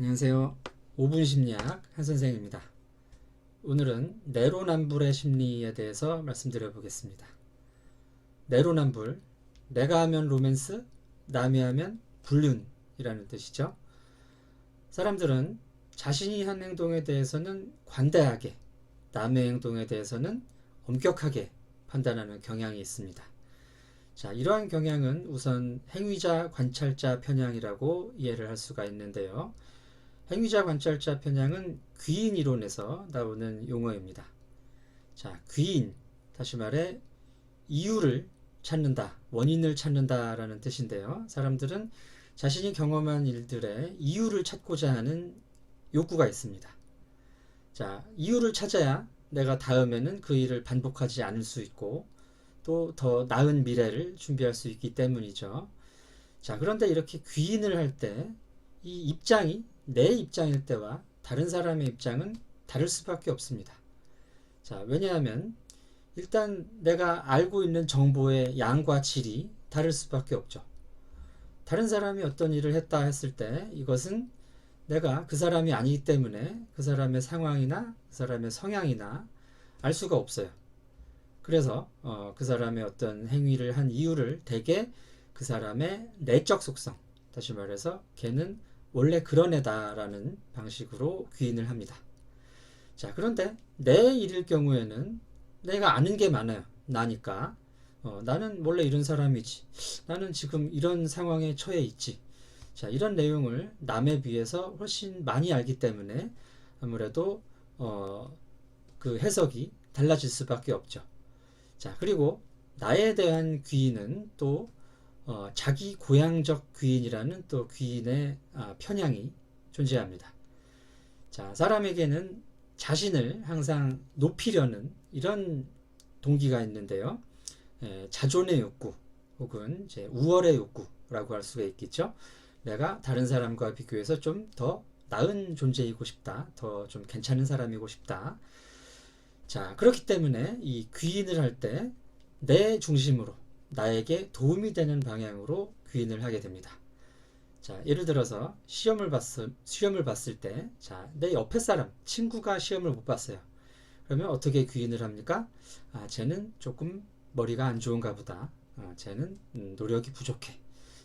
안녕하세요. 5분 심리학 한 선생입니다. 오늘은 내로남불의 심리에 대해서 말씀드려 보겠습니다. 내로남불, 내가 하면 로맨스, 남이 하면 불륜이라는 뜻이죠. 사람들은 자신이 한 행동에 대해서는 관대하게, 남의 행동에 대해서는 엄격하게 판단하는 경향이 있습니다. 자, 이러한 경향은 우선 행위자 관찰자 편향이라고 이해를 할 수가 있는데요. 행위자 관찰자 편향은 귀인 이론에서 나오는 용어입니다. 자, 귀인, 다시 말해 이유를 찾는다, 원인을 찾는다라는 뜻인데요. 사람들은 자신이 경험한 일들의 이유를 찾고자 하는 욕구가 있습니다. 자, 이유를 찾아야 내가 다음에는 그 일을 반복하지 않을 수 있고 또 더 나은 미래를 준비할 수 있기 때문이죠. 자, 그런데 이렇게 귀인을 할 때 이 입장이 내 입장일 때와 다른 사람의 입장은 다를 수밖에 없습니다. 자, 왜냐하면 일단 내가 알고 있는 정보의 양과 질이 다를 수밖에 없죠. 다른 사람이 어떤 일을 했다 했을 때 이것은 내가 그 사람이 아니기 때문에 그 사람의 상황이나 그 사람의 성향이나 알 수가 없어요. 그래서 어, 그 사람의 어떤 행위를 한 이유를 대개 그 사람의 내적 속성, 다시 말해서 걔는 원래 그런 애다라는 방식으로 귀인을 합니다. 자, 그런데 내 일일 경우에는 내가 아는 게 많아요. 나니까. 어, 나는 원래 이런 사람이지. 나는 지금 이런 상황에 처해 있지. 자, 이런 내용을 남에 비해서 훨씬 많이 알기 때문에 아무래도 어, 그 해석이 달라질 수밖에 없죠. 자, 그리고 나에 대한 귀인은 또 어, 자기 고향적 귀인이라는 또 귀인의 아, 편향이 존재합니다. 자, 사람에게는 자신을 항상 높이려는 이런 동기가 있는데요. 에, 자존의 욕구 혹은 이제 우월의 욕구라고 할 수가 있겠죠. 내가 다른 사람과 비교해서 좀 더 나은 존재이고 싶다. 더 좀 괜찮은 사람이고 싶다. 자, 그렇기 때문에 이 귀인을 할 때 내 중심으로 나에게 도움이 되는 방향으로 귀인을 하게 됩니다. 자, 예를 들어서 시험을 봤을, 시험을 봤을 때, 자, 내 옆에 사람, 친구가 시험을 못 봤어요. 그러면 어떻게 귀인을 합니까? 아, 쟤는 조금 머리가 안 좋은가 보다. 아, 쟤는 음, 노력이 부족해.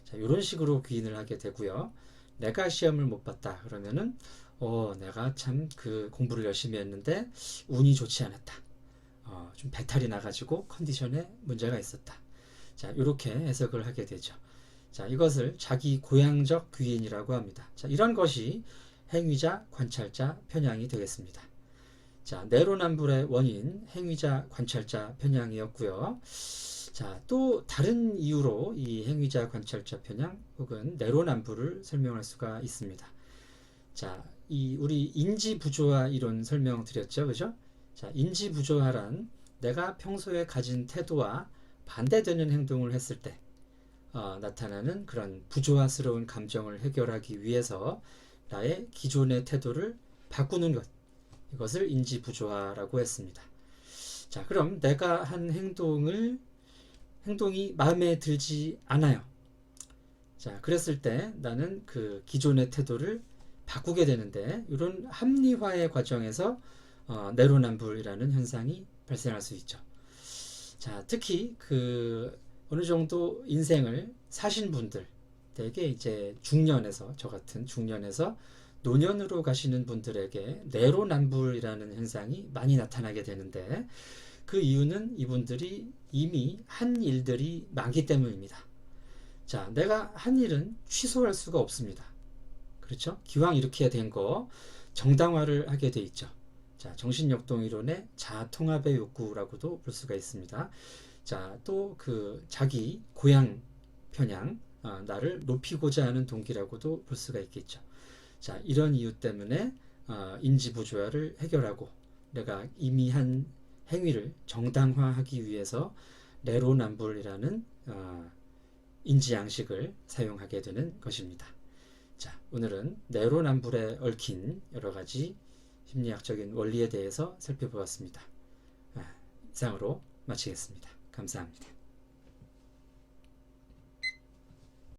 자, 이런 식으로 귀인을 하게 되고요. 내가 시험을 못 봤다. 그러면은, 어, 내가 참 그 공부를 열심히 했는데 운이 좋지 않았다. 어, 좀 배탈이 나가지고 컨디션에 문제가 있었다. 자, 이렇게 해석을 하게 되죠. 자, 이것을 자기 고향적 귀인이라고 합니다. 자, 이런 것이 행위자, 관찰자, 편향이 되겠습니다. 자, 내로남불의 원인, 행위자, 관찰자, 편향이었고요. 자, 또 다른 이유로 이 행위자, 관찰자, 편향 혹은 내로남불을 설명할 수가 있습니다. 자, 이 우리 인지 부조화 이론 설명드렸죠, 그죠? 자, 인지 부조화란 내가 평소에 가진 태도와 반대되는 행동을 했을 때 어, 나타나는 그런 부조화스러운 감정을 해결하기 위해서 나의 기존의 태도를 바꾸는 것 이것을 인지 부조화라고 했습니다. 자, 그럼 내가 한 행동을 행동이 마음에 들지 않아요. 자, 그랬을 때 나는 그 기존의 태도를 바꾸게 되는데 이런 합리화의 과정에서 어, 내로남불이라는 현상이 발생할 수 있죠. 자, 특히 그 어느 정도 인생을 사신 분들, 되게 이제 중년에서 저 같은 중년에서 노년으로 가시는 분들에게 내로남불이라는 현상이 많이 나타나게 되는데 그 이유는 이분들이 이미 한 일들이 많기 때문입니다. 자, 내가 한 일은 취소할 수가 없습니다. 그렇죠? 기왕 이렇게 된 거 정당화를 하게 돼 있죠. 자, 정신역동 이론의 자통합의 욕구라고도 볼 수가 있습니다. 자, 또 그 자기 고향 편향, 어, 나를 높이고자 하는 동기라고도 볼 수가 있겠죠. 자, 이런 이유 때문에 어, 인지 부조화를 해결하고 내가 이미 한 행위를 정당화하기 위해서 내로남불이라는 어, 인지 양식을 사용하게 되는 것입니다. 자, 오늘은 내로남불에 얽힌 여러 가지 심리학적인 원리에 대해서 살펴보았습니다. 아, 이상으로 마치겠습니다. 감사합니다.